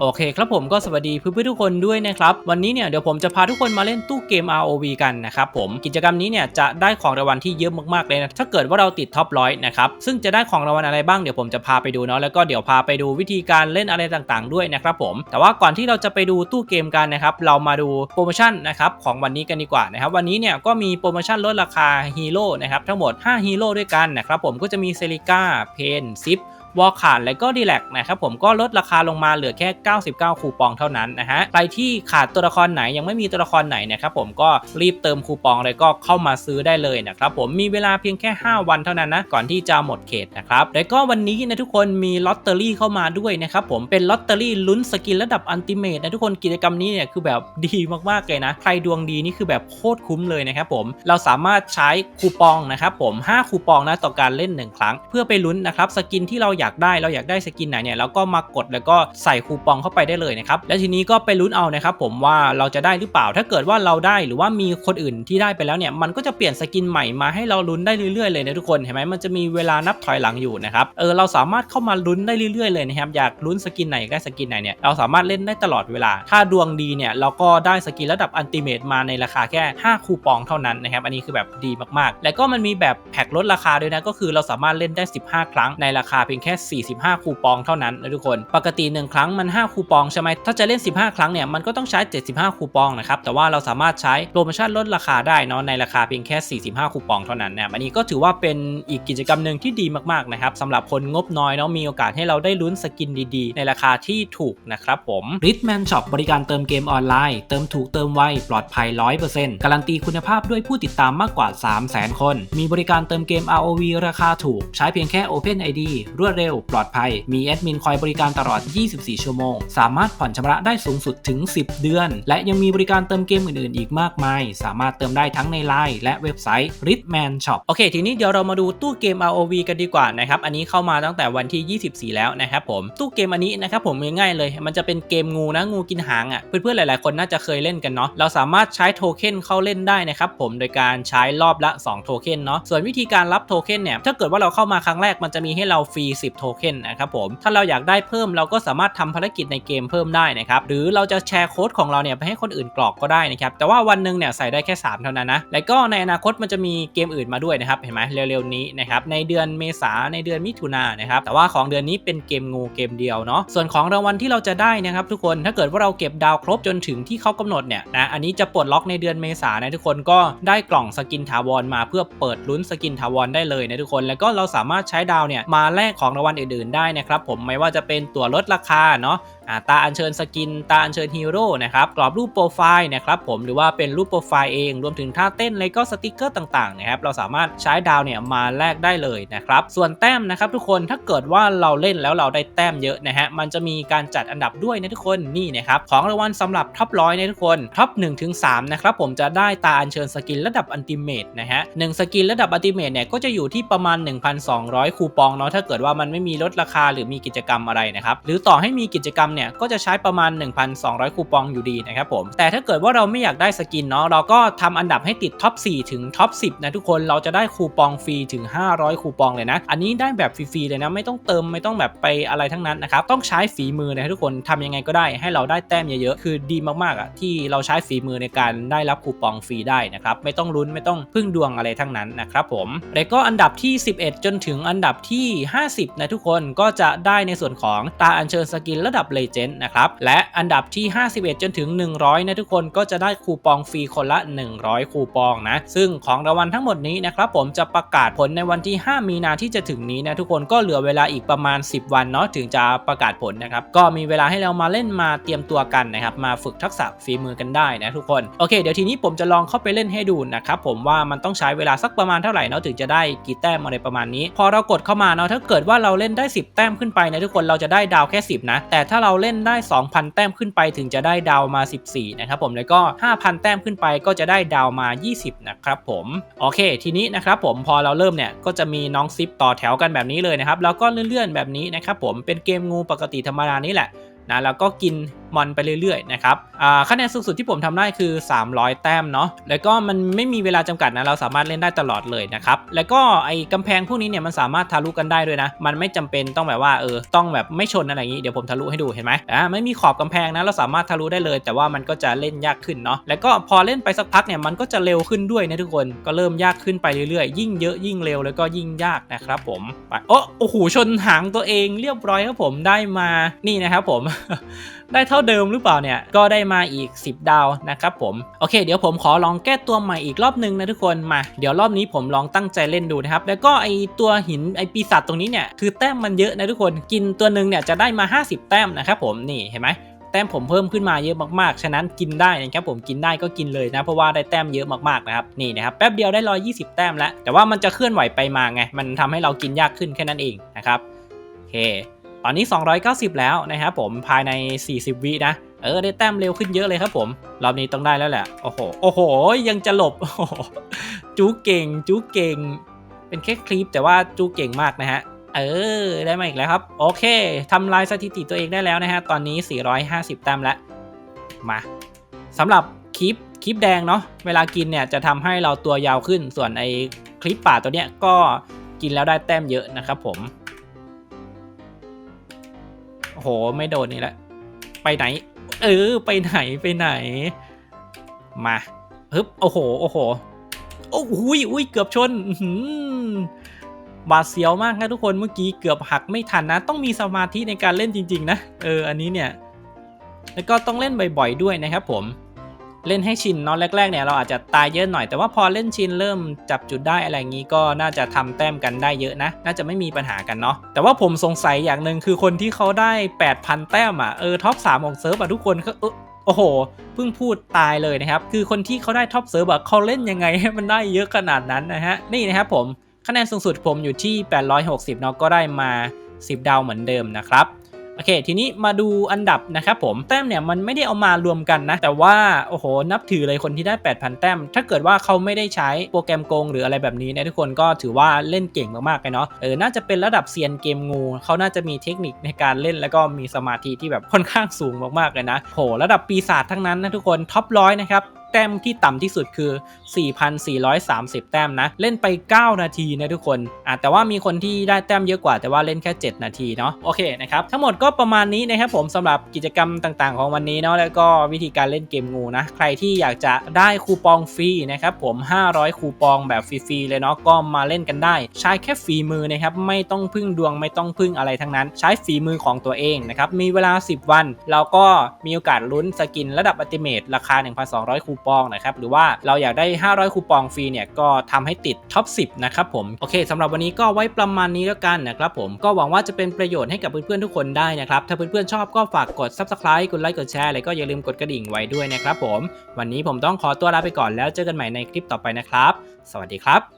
โอเคครับผมก็สวัสดีเพื่อนๆทุกคนด้วยนะครับ วันนี้เนี่ยเดี๋ยวผมจะพาทุกคนมาเล่นตู้เกม ROV กันนะครับผมกิจกรรมนี้เนี่ยจะได้ของรางวัลที่เยอะมากๆเลยนะถ้าเกิดว่าเราติดท็อปร้อยนะครับซึ่งจะได้ของรางวัลอะไรบ้างเดี๋ยวผมจะพาไปดูเนาะแล้วก็เดี๋ยวพาไปดูวิธีการเล่นอะไรต่างๆ ด้วยนะครับผมแต่ว่าก่อนที่เราจะไปดูตู้เกมกันนะครับเรามาดูโปรโมชั่นนะครับของวันนี้กันดีกว่านะครับวันนี้เนี่ยก็มีโปรโมชั่นลดราคาฮีโร่นะครับทั้งหมด5ฮีโร่ด้วยกันนะครับผมก็จะมีเซริก้าเพนซิป วอลขาดและก็ดีแลกนะครับผมก็ลดราคาลงมาเหลือแค่ 99 คูปองเท่านั้นนะฮะใครที่ขาดตัวละครไหนยังไม่มีตัวละครไหนนะครับผมก็รีบเติมคูปองเลยก็เข้ามาซื้อได้เลยนะครับผมมีเวลาเพียงแค่ 5 วันเท่านั้นนะก่อนที่จะหมดเขตนะครับแล้วก็วันนี้นะทุกคนมีลอตเตอรี่เข้ามาด้วยนะครับผมเป็นลอตเตอรี่ลุ้นสกินระดับอันติเมตนะทุกคนกิจกรรมนี้เนี่ยคือแบบดีมากๆเลยนะ ใครดวงดีนี่คือแบบโคตรคุ้มเลยนะครับผมเราสามารถใช้คูปองนะครับผม 5 คูปองนะต่อการเล่น 1 ครั้ง เพื่อไปลุ้นนะครับสกินที่เราอยากากได้เราอยากได้สกินไหนเนี่ยเราก็มากดแล้วก็ใส่คูปองเข้าไปได้เลยนะครับและทีนี้ก็ไปลุ้นเอานะครับผมว่าเราจะได้หรือเปล่าถ้าเกิดว่าเราได้หรือว่ามีคนอื่นที่ได้ไปแล้วเนี่ยมันก็จะเปลี่ยนสกินใหม่มาให้เราลุ้นได้เรื่อยๆเลยนะทุกคนเห็นไหมมันจะมีเวลานับถอยหลังอยู่นะครับเออเราสามารถเข้ามาลุ้นได้เรื่อยๆเลยนะครับอยากลุ้นสกินไหนอยากได้สกินไหนเนี่ยเราสามารถเล่นได้ตลอดเวลา ถ้าดวงดีเนี่ยเราก็ได้สกินระดับอันติเมตมาในราคาแค่ 5 คูปองเท่านั้นนะครับอันนี้คือแบบดีมากๆ แล้วก็มันมีแบบแพ็คลดราคาด้วยนะก็คือเราสามารถเล่นได้ 15 ครั้งในราคาเพียงแค่ค่45 คูปองเท่านั้นนะทุกคน ปกติ 1 ครั้งมัน 5 คูปองใช่ไหมถ้าจะเล่น 15 ครั้งเนี่ยมันก็ต้องใช้ 75 คูปองนะครับแต่ว่าเราสามารถใช้โปรโมชั่นลดราคาได้เนาะในราคาเพียงแค่ 45 คูปองเท่านั้นนะอันนี้ก็ถือว่าเป็นอีกกิจกรรมหนึ่งที่ดีมากๆนะครับสำหรับคนงบน้อยเนาะมีโอกาสให้เราได้ลุ้นสกินดีๆ ในราคาที่ถูกนะครับผม Ritman Shop บริการเติมเกมออนไลน์เติมถูกเติมไวปลอดภัย 100%การันตีคุณภาพด้วยผู้ติดตามมากกว่า 300,000 คน มีบริการเติมเกม ROV ราคาถูก ใช้เพียงแค่ Open ID รวดเร็วปลอดภัย มีแอดมินคอยบริการตลอด 24 ชั่วโมง สามารถผ่อนชำระได้สูงสุดถึง 10 เดือน และยังมีบริการเติมเกมอื่นๆ อีกมากมาย สามารถเติมได้ทั้งใน Line และเว็บไซต์ Ritman Shop โอเค ทีนี้เดี๋ยวเรามาดูตู้เกม ROV กันดีกว่านะครับ อันนี้เข้ามาตั้งแต่วันที่ 24 แล้วนะครับผม ตู้เกมอันนี้นะครับผมง่ายๆเลย มันจะเป็นเกมงูนะ งูกินหางอะ เพื่อนๆ หลายๆ คนน่าจะเคยเล่นกันเนาะ เราสามารถใช้โทเค็นเข้าเล่นได้นะครับผม โดยการใช้รอบละ 2 โทเค็นเนาะ ส่วนวิธีการรับโทเค็นเนี่ย ถ้าเกิดว่าเราเข้ามาครั้งแรกมันจะมีให้เราฟรี10 โทเค็นนะครับผม ถ้าเราอยากได้เพิ่มเราก็สามารถทำภารกิจในเกมเพิ่มได้นะครับ หรือเราจะแชร์โค้ดของเราเนี่ยไปให้คนอื่นกรอกก็ได้นะครับ แต่ว่าวันหนึ่งเนี่ยใส่ได้แค่ 3 เท่านั้นนะ แล้วก็ในอนาคตมันจะมีเกมอื่นมาด้วยนะครับ เห็นไหมเร็วๆนี้นะครับ ในเดือนเมษาในเดือนมิถุนายนะครับ แต่ว่าของเดือนนี้เป็นเกมงูเกมเดียวเนาะ ส่วนของรางวัลที่เราจะได้นะครับทุกคน ถ้าเกิดว่าเราเก็บดาวครบจนถึงที่เขากำหนดเนี่ยนะ อันนี้จะปลดล็อกในเดือนเมษานนะทุกคน ก็ได้กล่องสกินถาวรมาเพื่อเปิดลุ้นสกินถาวรได้เลยนะทุกคน แล้วก็เราสามารถใช้ดาวเนี่ยมาแลกของรางวัลอื่นๆได้นะครับผมไม่ว่าจะเป็นตั๋วลดราคาเนาะ ตาอัญเชิญสกิน ตาอัญเชิญฮีโร่นะครับกรอบรูปโปรไฟล์นะครับผมหรือว่าเป็นรูปโปรไฟล์เองรวมถึงท่าเต้นแล้วก็สติกเกอร์ต่างๆนะครับเราสามารถใช้ดาวเนี่ยมาแลกได้เลยนะครับส่วนแต้มนะครับทุกคนถ้าเกิดว่าเราเล่นแล้วเราได้แต้มเยอะนะฮะมันจะมีการจัดอันดับด้วยนะทุกคนนี่นะครับของรางวัลสำหรับท็อปร้อยนะทุกคนท็อป1ถึง3นะครับผมจะได้ตาอัญเชิญสกินระดับอันติเมตนะฮะหนึ่งสกินระดับอันติเมตเนี่ยก็จะอยู่ที่ประมาณ 1,200 คูปองเนาะถ้าเกิดว่ามันไม่มีลดราคาหรือมีกิจกรรมอะไรนะครับหรือต่อให้มีกิจกรรมเนี่ยก็จะใช้ประมาณ 1,200 คูปองอยู่ดีนะครับผมแต่ถ้าเกิดว่าเราไม่อยากได้สกินเนาะเราก็ทำอันดับให้ติดท็อป 4 ถึงท็อป 10 นะทุกคนเราจะได้คูปองฟรีถึง 500 คูปองเลยนะ อันนี้ได้แบบฟรีๆเลยนะไม่ต้องเติมไม่ต้องแบบไปอะไรทั้งนั้นนะครับต้องใช้ฝีมือนะทุกคนทำยังไงก็ได้ให้เราได้แต้มเยอะๆคือดีมากๆอะที่เราใช้ฝีมือในการได้รับคูปองฟรีได้นะครับไม่ต้องลุ้นไม่ต้องพึ่งดวงอะไรทั้งนั้นนะครับผมแล้วก็อันดับที่ 11 จนถึงอันดับที่ 50 นะทุกคนก็จะได้ในส่วนของตาอัญเชิญสกินระดับเลเจนด์นะครับและอันดับที่ 51 จนถึง 100 นะทุกคนก็จะได้คูปองฟรีคนละ 100 คูปองนะซึ่งของรางวัลทั้งหมดนี้นะครับผมจะประกาศผลในวันที่ 5 มีนาที่จะถึงนี้นะทุกคนก็เหลือเวลาอีกประมาณ 10 วันเนาะถึงจะประกาศผลนะครับก็มีเวลาให้เรามาเล่นมาเตรียมตัวกันนะครับมาฝึกทักษะฝีมือกันได้นะทุกคนโอเคเดี๋ยวทีนี้ผมจะลองเข้าไปเล่นให้ดูนะครับผมว่ามันต้องใช้เวลาสักประมาณเท่าไหร่เนาะถึงจะได้กี่แต้มอะไรประมาณนี้ พอเรากดเข้ามาเนาะถ้าเกิดว่าเราเล่นได้ 10 แต้มขึ้นไปนะทุกคนเราจะได้ดาวแค่ 10 นะ แต่ถ้าเราเล่นได้ 2,000 แต้มขึ้นไปถึงจะได้ดาวมา 14 นะครับผมแล้วก็ 5,000 แต้มขึ้นไปก็จะได้ดาวมา 20 นะครับผมโอเค ทีนี้นะครับผมพอเราเริ่มเนี่ยก็จะมีน้องซิปต่อแถวกันแบบนี้เลยนะครับแล้วก็เลื่อนๆแบบนี้นะครับผมเป็นเกมงูปกติธรรมดานี่แหละนะแล้วก็กินมอนไปเรื่อยๆนะครับคะแนนสูงสุดที่ผมทำได้คือ 300 แต้มเนาะแล้วก็มันไม่มีเวลาจำกัดนะเราสามารถเล่นได้ตลอดเลยนะครับแล้วก็ไอ้กำแพงพวกนี้เนี่ยมันสามารถทะลุกันได้ด้วยนะ มันไม่จำเป็นต้องแบบว่าเออต้องแบบไม่ชนอะไรอย่างนี้เดี๋ยวผมทะลุให้ดูเห็นไหมอ่าไม่มีขอบกำแพงนะเราสามารถทะลุได้เลย แต่ว่ามันก็จะเล่นยากขึ้นเนาะแล้วก็พอเล่นไปสักพักเนี่ยมันก็จะเร็วขึ้นด้วยนะทุกคนก็เริ่มยากขึ้นไปเรื่อยๆ ยิ่งเยอะยิ่งเร็วแล้วก็ยิ่งยากนะครับผมไปโอ้โอ้โหชนหางตัวเองเรียบร้อยครับผมได้มานี่นะครับผม ได้เท่าเดิมหรือเปล่าเนี่ย ก็ได้มาอีก 10 ดาวนะครับผม โอเค เดี๋ยวผมขอลองแก้ตัวใหม่อีกรอบหนึงนะทุกคน มา เดี๋ยวรอบนี้ผมลองตั้งใจเล่นดูนะครับ แล้วก็ไอตัวหินไอปีศาจตรงนี้เนี่ย คือแต้มมันเยอะนะทุกคน กินตัวหนึ่งเนี่ยจะได้มา 50 แต้มนะครับผม นี่เห็นไหมแต้มผมเพิ่มขึ้นมาเยอะมากๆ ฉะนั้นกินได้นะครับผมกินได้ก็กินเลยนะ เพราะว่าได้แต้มเยอะมากๆนะครับนี่นะครับแป๊บเดียวได้ 120 แต้มแล้ว แต่ว่ามันจะเคลื่อนไหวไปมาไง มันทำให้เรากินยากขึ้นแค่นั้นเองนะครับโอเค อนนี้ 290 แล้วนะครับผมภายใน 40 วินะ เออได้แต้มเร็วขึ้นเยอะเลยครับผม รอบนี้ต้องได้แล้วแหละ โอ้โห โอ้โห ยังจะหลบโอ้โหจูเก่ง จูเก่ง เป็นแค่คลิปแต่ว่าจูเก่งมากนะฮะ เออ ได้มาอีกแล้วครับ โอเคทำลายสถิติตัวเองได้แล้วนะฮะ ตอนนี้ 450 แต้มแล้ว มาสำหรับคลิปคลิปแดงเนาะ เวลากินเนี่ยจะทำให้เราตัวยาวขึ้น ส่วนไอ้คลิปป่าตัวเนี้ยก็กินแล้วได้แต้มเยอะนะครับผม โอ้โหไม่โดนนี่แหละ ไปไหน เออ ไปไหนไปไหน มาฮึบโอ้โห โอ้โห โอ้โหอุ้ยเกือบชนหือบาดเสียวมากนะทุกคนเมื่อกี้เกือบหักไม่ทันนะ ต้องมีสมาธิในการเล่นจริง ๆ นะ เออ อันนี้เนี่ย แล้วก็ต้องเล่นบ่อย ๆ ด้วยนะครับผม เล่นให้ชินเนาะแรกๆเนี่ยเราอาจจะตายเยอะหน่อย แต่ว่าพอเล่นชินเริ่มจับจุดได้อะไรอย่างนี้ก็น่าจะทำแต้มกันได้เยอะนะ น่าจะไม่มีปัญหากันเนาะแต่ว่าผมสงสัยอย่างหนึ่งคือคนที่เขาได้ 8,000 แต้มอะเออท็อป3ของเซิร์ฟอะทุกคนก็เออโอ้โหเพิ่งพูดตายเลยนะครับ คือคนที่เขาได้ท็อปเซิร์ฟอะเขาเล่นยังไงให้มันได้เยอะขนาดนั้นนะฮะ นี่นะครับผม คะแนนสูงสุดผมอยู่ที่ 860เนาะก็ได้มา 10 ดาวเหมือนเดิมนะครับ โอเค ทีนี้มาดูอันดับนะครับผมแต้มเนี่ยมันไม่ได้เอามารวมกันนะ แต่ว่าโอ้โหนับถือเลยคนที่ได้ 8,000 แต้ม ถ้าเกิดว่าเขาไม่ได้ใช้โปรแกรมโกงหรืออะไรแบบนี้นะทุกคนก็ถือว่าเล่นเก่งมากๆเลยเนาะเออน่าจะเป็นระดับเซียนเกมงูเขาน่าจะมีเทคนิคในการเล่นแล้วก็มีสมาธิที่แบบค่อนข้างสูงมากๆเลยนะโหระดับปีศาจทั้งนั้นนะทุกคนท็อปร้อยนะครับ ต้มที่ต่ำที่สุดคือ 4,430 แต้มนะ เล่นไป 9 นาทีนะทุกคนอะแต่ว่ามีคนที่ได้แต้มเยอะกว่าแต่ว่าเล่นแค่ 7 นาทีเนาะโอเคนะครับทั้งหมดก็ประมาณนี้นะครับผมสำหรับกิจกรรมต่างๆ ของวันนี้เนาะแล้วก็วิธีการเล่นเกมงูนะใครที่อยากจะได้คูปองฟรีนะครับผม 500 คูปองแบบฟรีๆเลยเนาะก็มาเล่นกันได้ ใช้แค่ฝีมือนะครับไม่ต้องพึ่งดวงไม่ต้องพึ่งอะไรทั้งนั้น ใช้ฝีมือของตัวเองนะครับมีเวลา 10 วัน เราก็มีโอกาสลุ้นสกินระดับอัติเมตราคา 1,200 คูปองนะครับหรือว่าเราอยากได้ 500 คูปองฟรีเนี่ยก็ทำให้ติดท็อป 10 นะครับผมโอเคสำหรับวันนี้ก็ไว้ประมาณนี้แล้วกันนะครับผมก็หวังว่าจะเป็นประโยชน์ให้กับเพื่อนๆทุกคนได้นะครับถ้าเพื่อนๆชอบก็ฝากกด subscribe กดไลค์กดแชร์แล้วก็อย่าลืมกดกระดิ่งไว้ด้วยนะครับผมวันนี้ผมต้องขอตัวลาไปก่อนแล้วเจอกันใหม่ในคลิปต่อไปนะครับ สวัสดีครับ